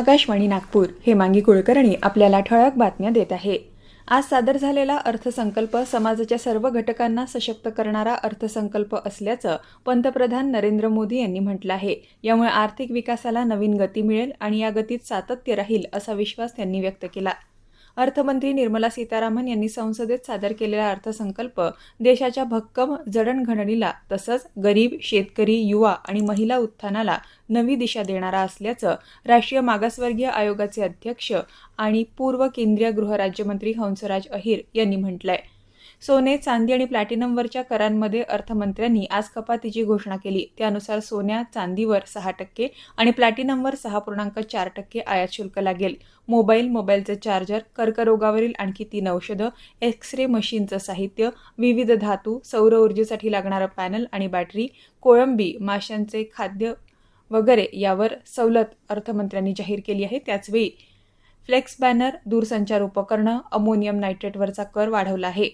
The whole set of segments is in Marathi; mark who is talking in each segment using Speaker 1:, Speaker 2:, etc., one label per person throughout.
Speaker 1: आकाशवाणी नागपूर हे मांगी कुलकर्णी आपल्याला ठळक बातम्या देत आहे आज सादर झालेला अर्थसंकल्प समाजाच्या सर्व घटकांना सशक्त करणारा अर्थसंकल्प असल्याचं पंतप्रधान नरेंद्र मोदी यांनी म्हटलं आहे यामुळे आर्थिक विकासाला नवीन गती मिळेल आणि या गतीत सातत्य राहील असा विश्वास त्यांनी व्यक्त केला अर्थमंत्री निर्मला सीतारामन यांनी संसदेत सादर केलेला अर्थसंकल्प देशाच्या भक्कम जडणघडणीला तसंच गरीब शेतकरी युवा आणि महिला उत्थानाला नवी दिशा देणारा असल्याचं राष्ट्रीय मागासवर्गीय आयोगाचे अध्यक्ष आणि पूर्व केंद्रीय गृहराज्यमंत्री हंसराज अहिर यांनी म्हटलं आहे सोने चांदी आणि प्लॅटिनमवरच्या करांमध्ये अर्थमंत्र्यांनी आज कपातीची घोषणा केली त्यानुसार सोन्या चांदीवर सहा टक्के आणि प्लॅटिनमवर सहा पूर्णांक चार टक्के आयात शुल्क लागेल मोबाईल मोबाईलचे चार्जर कर्करोगावरील आणखी तीन औषधं एक्स रे मशीनचं साहित्य विविध धातू सौर ऊर्जेसाठी लागणारं पॅनल आणि बॅटरी कोळंबी माशांचे खाद्य वगैरे यावर सवलत अर्थमंत्र्यांनी जाहीर केली आहे त्याचवेळी फ्लेक्स बॅनर दूरसंचार उपकरणं अमोनियम नायट्रेटवरचा कर वाढवला आहे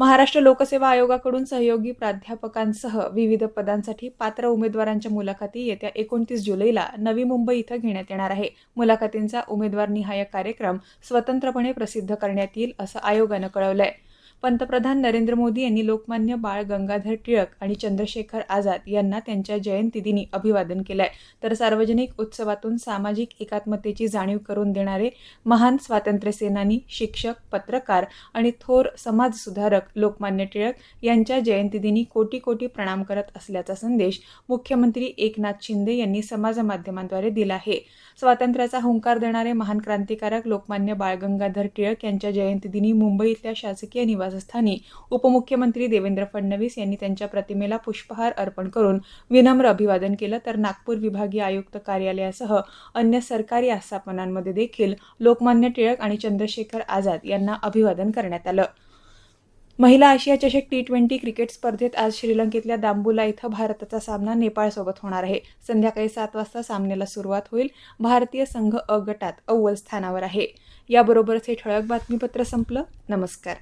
Speaker 1: महाराष्ट्र लोकसेवा आयोगाकडून सहयोगी प्राध्यापकांसह विविध पदांसाठी पात्र उमेदवारांच्या मुलाखती येत्या एकोणतीस जुलैला नवी मुंबई इथं घेण्यात येणार आहे मुलाखतींचा उमेदवार निहाय कार्यक्रम स्वतंत्रपणे प्रसिद्ध करण्यात येईल असं आयोगानं कळवलं आहे पंतप्रधान नरेंद्र मोदी यांनी लोकमान्य बाळ गंगाधर टिळक आणि चंद्रशेखर आझाद यांना त्यांच्या जयंतीदिनी अभिवादन केलं आहे तर सार्वजनिक उत्सवातून सामाजिक एकात्मतेची जाणीव करून देणारे महान स्वातंत्र्यसेनानी शिक्षक पत्रकार आणि थोर समाजसुधारक लोकमान्य टिळक यांच्या जयंतीदिनी कोटी कोटी प्रणाम करत असल्याचा संदेश मुख्यमंत्री एकनाथ शिंदे यांनी समाजमाध्यमांद्वारे दिला आहे स्वातंत्र्याचा हुंकार देणारे महान क्रांतिकारक लोकमान्य बाळ गंगाधर टिळक यांच्या जयंतीदिनी मुंबईतल्या शासकीय निवास निवासस्थानी उपमुख्यमंत्री देवेंद्र फडणवीस यांनी त्यांच्या प्रतिमेला पुष्पहार अर्पण करून विनम्र अभिवादन केलं तर नागपूर विभागीय आयुक्त कार्यालयासह अन्य सरकारी आस्थापनांमध्ये देखील लोकमान्य टिळक आणि चंद्रशेखर आझाद यांना अभिवादन करण्यात आलं महिला आशिया चषक टी ट्वेंटी क्रिकेट स्पर्धेत आज श्रीलंकेतल्या दांबुला इथं भारताचा सामना नेपाळसोबत होणार आहे संध्याकाळी सात वाजता सामन्याला सुरुवात होईल भारतीय संघ अ गटात अव्वल स्थानावर आहे याबरोबरच हे ठळक बातमीपत्र संपलं नमस्कार